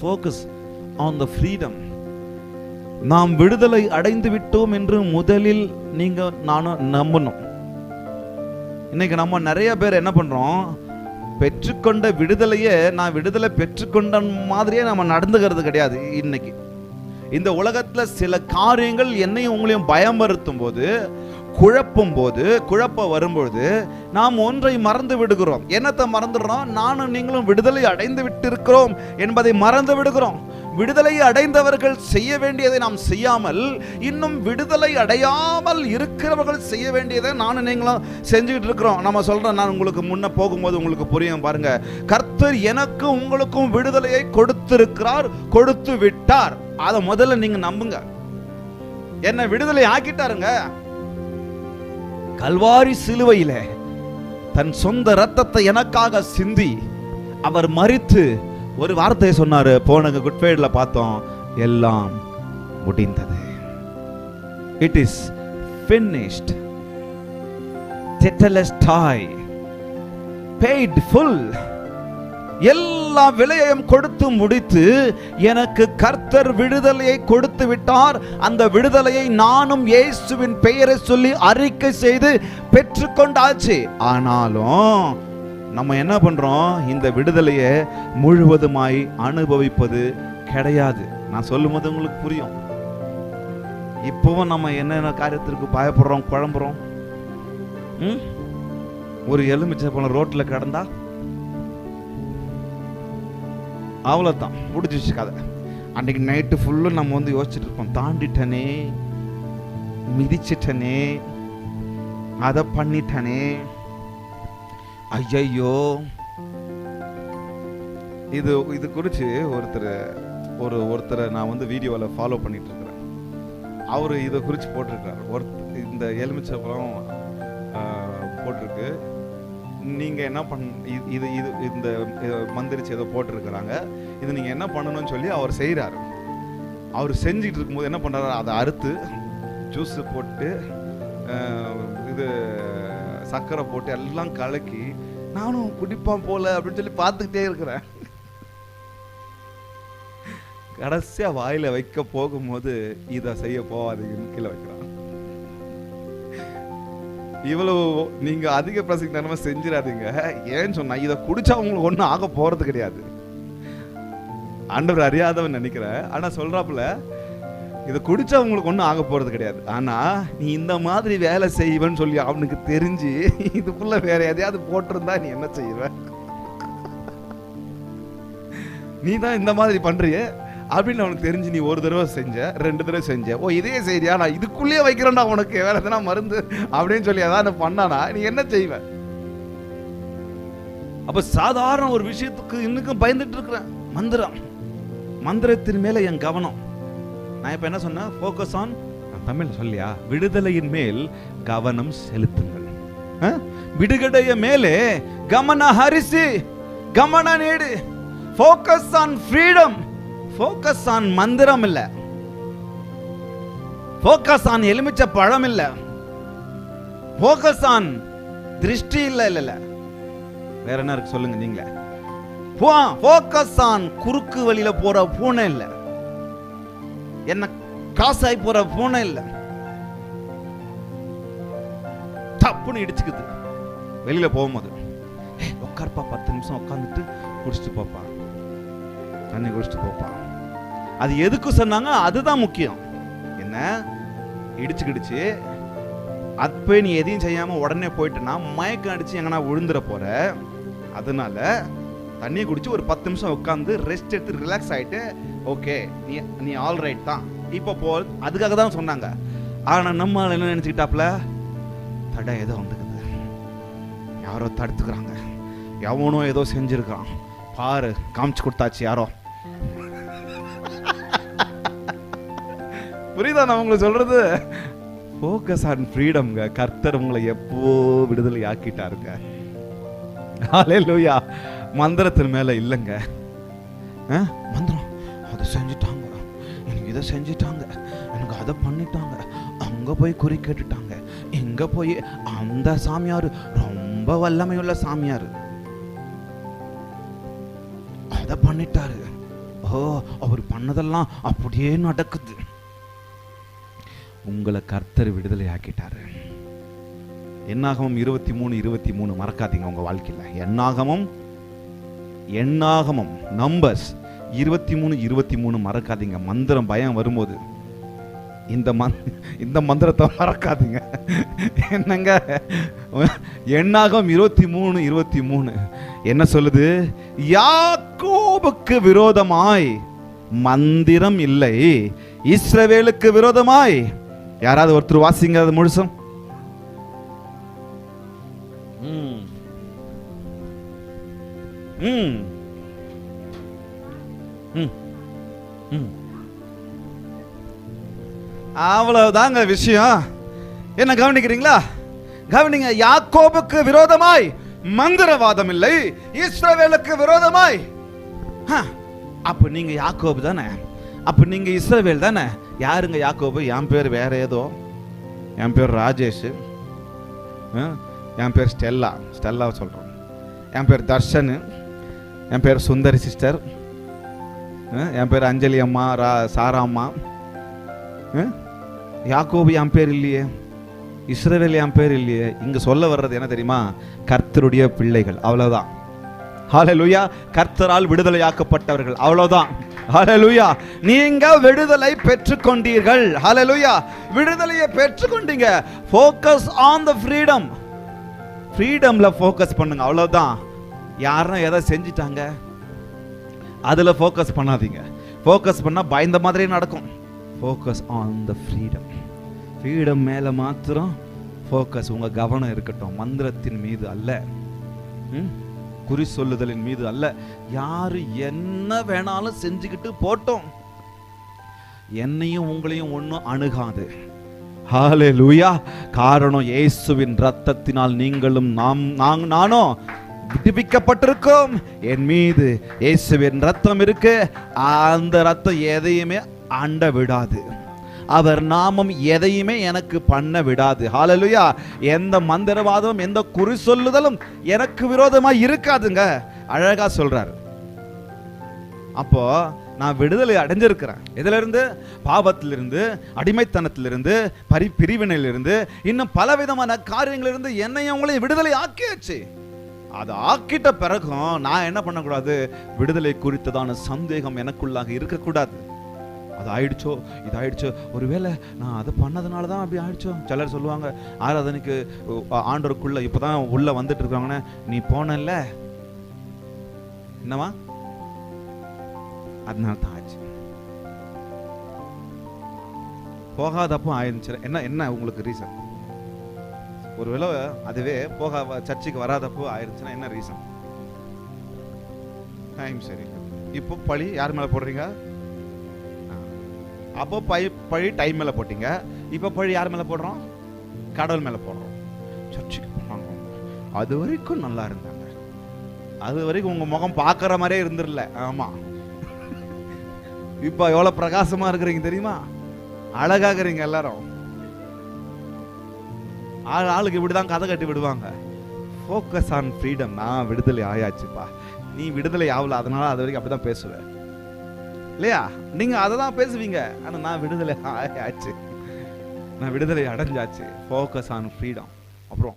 Focus on the freedom நாம் விடுதலை அடைந்து விட்டோம் என்று முதலில் நீங்கள் நானும் நம்பணும். இன்னைக்கு நம்ம நிறைய பேர் என்ன பண்ணுறோம் பெற்றுக்கொண்ட விடுதலையே நான் விடுதலை பெற்றுக்கொண்ட மாதிரியே நம்ம நடந்துக்கிறது கிடையாது இன்னைக்கு. இந்த உலகத்தில் சில காரியங்கள் என்னையும் உங்களையும் பயமுறுத்தும் போது குழப்பும் போது குழப்பம் வரும்பொழுது நாம் ஒன்றை மறந்து விடுகிறோம். என்னத்தை மறந்துடுறோம்? நானும் நீங்களும் விடுதலை அடைந்து விட்டிருக்கிறோம் என்பதை மறந்து விடுகிறோம். விடுதலை அடைந்தவர்கள் செய்ய வேண்டியதை நாம் செய்யாமல் இன்னும் விடுதலை அடையாமல் இருக்கிறவர்கள் செய்ய வேண்டியதை நானும் நீங்களும் செஞ்சுக்கிட்டு இருக்கிறோம். நம்ம சொல்கிறோம் நான் உங்களுக்கு முன்னே போகும்போது உங்களுக்கு புரியும் பாருங்க. கர்த்தர் எனக்கும் உங்களுக்கும் விடுதலையை கொடுத்திருக்கிறார் கொடுத்து விட்டார் அதை முதல்ல நீங்கள் நம்புங்க. என்னை விடுதலை ஆக்கிட்டாருங்க. கல்வாரி சிலுவையில தன் சொந்த ரத்தத்தை எனக்காக சிந்தி அவர் மறித்து ஒரு வார்த்தையை சொன்னாரு. போன குட் பார்த்தோம். எல்லாம் முடிந்தது. It is finished. Tetelestai paid full. எல்லா விலையையும் கொடுத்து முடித்து எனக்கு கர்த்தர் விடுதலையை கொடுத்து விட்டார். அந்த விடுதலையை நானும் இயேசுவின் பெயரை சொல்லி அறிக்கை செய்து பெற்றுக்கொண்டாச்சு. ஆனாலும் நம்ம என்ன பண்றோம்? இந்த விடுதலையை முழுவதுமாய் அனுபவிப்பது கிடையாது. நான் சொல்லும்போது உங்களுக்கு புரியும். இப்பவும் நம்ம என்னென்ன காரியத்திற்கு பயப்படுறோம் குழம்புறோம்? ம்? ஒரு எலுமிச்சை பழம் ரோட்டில் கிடந்தா அவ்வளோதான் முடிஞ்சிச்சு கதை. அன்றைக்கி நைட்டு ஃபுல்லும் நம்ம வந்து யோசிச்சுட்டு இருப்போம். தாண்டிட்டனே மிதிச்சிட்டனே அதை பண்ணிட்டனே. ஐயையோ. இது இது குறித்து ஒருத்தர் ஒரு ஒருத்தரை நான் வந்து வீடியோவில் ஃபாலோ பண்ணிட்டு இருக்கிறேன். அவர் இதை குறித்து போட்டிருக்காரு ஒருத்த இந்த எலுமிச்சை பழம் போட்டிருக்கு. நீங்கள் என்ன பண் இது இது இந்த மந்திரிச்சு ஏதோ போட்டிருக்கிறாங்க. இது நீங்கள் என்ன பண்ணணும்னு சொல்லி அவர் செய்கிறாரு அவர் செஞ்சுட்டு இருக்கும்போது என்ன பண்ணுறாரு அதை அறுத்து ஜூஸ் போட்டு இது சர்க்கரை போட்டு எல்லாம் கலக்கி நானும் குடிப்பான் போல அப்படின்னு சொல்லி பார்த்துக்கிட்டே இருக்கிறேன். கடைசியாக வாயில வைக்க போகும்போது இதை செய்ய போகாதீங்கன்னு கீழே வைக்கிறான். இவ்வளவு நீங்க அதிக பிரசங்கமா செஞ்சிடாதீங்க. ஏன்னு சொன்னா இதை குடிச்சா உங்களுக்கு ஒன்றும் ஆக போறது கிடையாது. ஆண்டவர் அறியாதவன் நினைக்கிறேன் ஆனா சொல்றாப்புல இதை குடிச்சா உங்களுக்கு ஒன்றும் ஆக போறது கிடையாது. ஆனா நீ இந்த மாதிரி வேலை செய்வன்னு சொல்லி அவனுக்கு தெரிஞ்சு இதுக்குள்ள வேற எதையாவது போட்டிருந்தா நீ என்ன செய்வ? நீ தான் இந்த மாதிரி பண்றியே. அப்படின்னு அவனுக்கு தெரிஞ்சு நீ ஒரு தடவை செஞ்ச ரெண்டு தடவை செஞ்ச ஓ இதே செய்தியா நான் இதுக்குள்ளேயே வைக்கிறேன்டா உனக்கு வேற எதனா மருந்து அப்படின்னு சொல்லி அதான் பண்ணானா நீ என்ன செய்வ? அப்ப சாதாரண ஒரு விஷயத்துக்கு இன்னுக்கும் பயந்துட்டு இருக்கிறேன். மந்திரம். மந்திரத்தின் மேல என் கவனம். நான் இப்ப என்ன சொன்னேன்? ஃபோக்கஸ் ஆன் தமிழ் சொல்லியா? விடுதலையின் மேல் கவனம் செலுத்துங்கள். விடுகடைய மேலே கமன ஹரிசி கமன need. Focus on freedom focus on மந்திரம் இல்ல. ஃபோக்கஸ் ஆன் எலுமிச்சை பழம் இல்ல. ஃபோக்கஸ் ஆன் திருஷ்டி இல்ல இல்ல இல்ல. வேற என்ன இருக்கு சொல்லுங்க நீங்களே. ஃபோக்கஸ் ஆன் குறுக்கு வழியில போற பூனை இல்ல. என்ன காசாய் போற பூனை இல்ல. தப்புன்னு இடிச்சுக்குது. வெளியில போகும்போது. "ஏய், உட்காருப்பா பத்து நிமிஷம் உட்காந்துட்டு குடிச்சிட்டு போப்பா. தண்ணி குடிச்சிட்டு போப்பா. அது எதுக்கு சொன்னாங்க? அதுதான் முக்கியம். என்ன? இடிச்சுக்கிடுச்சு அப்போ நீ எதையும் செய்யாமல் உடனே போயிட்டேன்னா மயக்கம் அடித்து எங்கன்னா விழுந்துற போற. அதனால தண்ணி குடிச்சு ஒரு பத்து நிமிஷம் உட்காந்து ரெஸ்ட் எடுத்து ரிலாக்ஸ் ஆகிட்டு ஓகே நீ நீ ஆல் ரைட் தான். இப்போ போ அதுக்காக தான் சொன்னாங்க. ஆனால் நம்ம என்ன நினைச்சுக்கிட்டாப்ல? தடை ஏதோ வந்துக்குது. யாரோ தடுத்துக்கிறாங்க. எவனோ ஏதோ செஞ்சுருக்கான். பாரு காமிச்சு கொடுத்தாச்சு யாரோ. புரியுதா நான் உங்களுக்கு சொல்றது? ஃபோக்கஸ் ஆன் ஃப்ரீடம்ங்க கர்த்தர் உங்களை எப்போ விடுதலை ஆக்கிட்டாருங்க ஹalleluya மந்திரத்தின் மேலே இல்லைங்க. ஆ? மந்திரம். அதை செஞ்சுட்டாங்க. எனக்கு இதை செஞ்சுட்டாங்க. எனக்கு அதை பண்ணிட்டாங்க. அங்கே போய் குறி கேட்டுட்டாங்க. எங்கே போய் அந்த சாமியார் ரொம்ப வல்லமையுள்ள சாமியார். அதை பண்ணிட்டாரு. ஓ அவர் பண்ணதெல்லாம் அப்படியே நடக்குது. உங்களை கர்த்தர் விடுதலை ஆக்கிட்டாரு. எண்ணாகமம் இருபத்தி மூணு இருபத்தி மூணு மறக்காதீங்க உங்க வாழ்க்கையில. என்னாகமம் எண்ணாகமம் நம்பர்ஸ் இருபத்தி மூணு இருபத்தி மூணு மறக்காதீங்க. மந்திரம் பயம் வரும்போது இந்த மந் இந்த மந்திரத்தை மறக்காதீங்க. என்னங்க? எண்ணாகம் இருபத்தி மூணு இருபத்தி மூணு என்ன சொல்லுது? யாக்கோபுக்கு விரோதமாய் மந்திரம் இல்லை இஸ்ரவேலுக்கு விரோதமாய் யாராவது ஒருத்தர் வாசிங்க அது முழுசும். அவ்வளவுதாங்க விஷயம். என்ன கவனிக்கிறீங்களா? கவனிங்க யாக்கோபுக்கு விரோதமாய் மந்திரவாதம் இல்லை இஸ்ரவேலுக்கு விரோதமாய். அப்ப நீங்க யாக்கோபு தானே? அப்போ நீங்கள் இஸ்ரவேல் தானே? யாருங்க யாக்கோபு? என் பேர் வேற ஏதோ. என் பேர் ராஜேஷ். ஆ, என் பேர் ஸ்டெல்லா. ஸ்டெல்லா சொல்கிறோம் என் பேர் தர்ஷன். என் பேர் சுந்தரி சிஸ்டர். என் பேர் அஞ்சலி அம்மா ரா சாரா அம்மா. யாக்கோபு என் பேர் இல்லையே. இஸ்ரவேல் என் பேர் இல்லையே. இங்கே சொல்ல வர்றது என்ன தெரியுமா? கர்த்தருடைய பிள்ளைகள். அவ்வளோதான் ஹalleluya கர்த்தரால் விடுதலையாக்கப்பட்டவர்கள். அவ்வளோதான் ஹலலுயா நீங்க விடுதலை பெற்றுக்கொண்டீர்கள். ஹலலுயா விடுதலையை பெற்றுக்கொண்டீங்க. ஃபோக்கஸ் ஆன் த ஃப்ரீடம் ஃப்ரீடம்ல ஃபோக்கஸ் பண்ணுங்க. அவ்வளவுதான். யாரும் எதை செஞ்சிட்டாங்க? அதுல ஃபோக்கஸ் பண்ணாதீங்க. ஃபோக்கஸ் பண்ணா பயந்த மாதிரியே நடக்கும். Focus on the freedom freedom மேல மாத்திரம் ஃபோக்கஸ் உங்க கவனம் இருக்கட்டும். மந்திரத்தின் மீது அல்ல. ம்? குறி சொல்லுதலின் மீது அல்ல. யாரு என்ன வேணாலும் செஞ்சுக்கிட்டு போட்டோம். என்னையும் உங்களையும் ஒன்றும் அணுகாது. ஹாலே லூயா காரணம் இயேசுவின் ரத்தத்தினால் நீங்களும் நாம் நாங் நானும் விடுவிக்கப்பட்டிருக்கோம். என் மீது இயேசுவின் ரத்தம் இருக்கு. அந்த ரத்தம் எதையுமே அண்ட விடாது அவர் நாமம் எதையுமே எனக்கு பண்ண விடாது. ஹாலலுயா எந்த மந்திரவாதமும் எந்த குறி சொல்லுதலும் எனக்கு விரோதமா இருக்காதுங்க. அழகா சொல்றாரு. அப்போ நான் விடுதலை அடைஞ்சிருக்கிறேன். எதுல இருந்து பாவத்திலிருந்து அடிமைத்தனத்திலிருந்து பரி பிரிவினையிலிருந்து இன்னும் பலவிதமான காரியங்களிலிருந்து என்னையும் உங்களையும் விடுதலை ஆக்கியாச்சு. அதை ஆக்கிட்ட பிறகும் நான் என்ன பண்ணக்கூடாது? விடுதலை குறித்ததான சந்தேகம் எனக்குள்ளாக இருக்கக்கூடாது. அது ஆயிடுச்சோ இது ஆயிடுச்சோ ஒருவேளை நான் அதை பண்ணதுனால தான் அப்படி ஆயிடுச்சோ. சிலர் சொல்லுவாங்க ஆராதனைக்கு அஹ், இப்போ இப்பதான் உள்ள வந்துட்டு இருக்காங்கன்னா. நீ போனல என்னவா அதனால தான் ஆச்சு. போகாதப்போ ஆயிருந்துச்சு. என்ன என்ன உங்களுக்கு ரீசன் ஒருவேளை அதுவே போக சர்ச்சுக்கு வராதப்போ ஆயிருச்சுன்னா என்ன ரீசன் டைம் சரி இப்போ பழி யார் மேல போடுறீங்க? அப்போ பழி பழி டைம் மேல போட்டீங்க. இப்போ பழி யார் மேல போடுறோம்? கடவுள் மேல போடுறோம். சர்ச்சுக்கு போனாங்க அது வரைக்கும் நல்லா இருந்தாங்க. அது வரைக்கும் உங்க முகம் பார்க்குற மாதிரியே இருந்துடல ஆமா. இப்போ எவ்வளவு பிரகாசமா இருக்கிறீங்க தெரியுமா? அழகாகிறீங்க எல்லாரும். ஆள் ஆளுக்கு இப்படிதான் கதை கட்டி விடுவாங்க. ஃபோக்கஸ் ஆன் ஃப்ரீடம் நான் விடுதலை ஆயாச்சுப்பா. நீ விடுதலை ஆகல. அதனால அது வரைக்கும் அப்படிதான் பேசுவேன். இல்லையா? நீங்கள் அதை தான் பேசுவீங்க. ஆனால் நான் விடுதலை ஆயாச்சு நான் விடுதலை அடைஞ்சாச்சு. ஃபோக்கஸ் ஆன் ஃப்ரீடம் அப்புறம்